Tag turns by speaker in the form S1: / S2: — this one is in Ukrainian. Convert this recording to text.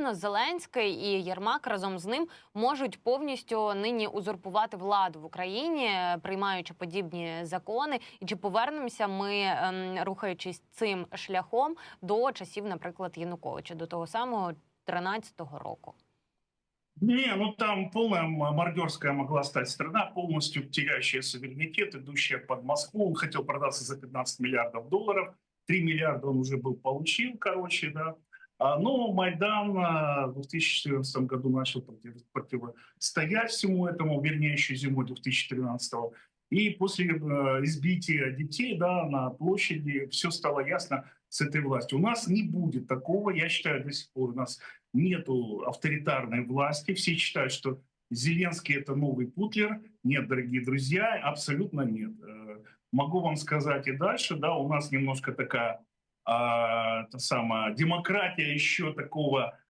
S1: фактично Зеленський і Єрмак разом з ним можуть повністю нині узурпувати владу в Україні, е, приймаючи подібні закони. І чи повернемося ми, ем, рухаючись цим шляхом до часів, наприклад, Януковича, до того самого 13-го року?
S2: Не, ну там полная м- мародерская могла стать страна, полностью теряющая суверенитет, идущая под Москву. Он хотел продаться за 15 миллиардов долларов. 3 миллиарда он уже был получил, короче, да. А, Но Майдан а, в 2014 году начал против- противостоять всему этому, вернее, еще зимой 2013 И после э, избития детей да, на площади все стало ясно с этой властью. У нас не будет такого, я считаю, до сих пор у нас нету авторитарной власти. Все считают, что Зеленский это новый Путлер. Нет, дорогие друзья, абсолютно нет. Э, Могу вам сказать и дальше, да, у нас немножко такая а, та самая демократия еще такого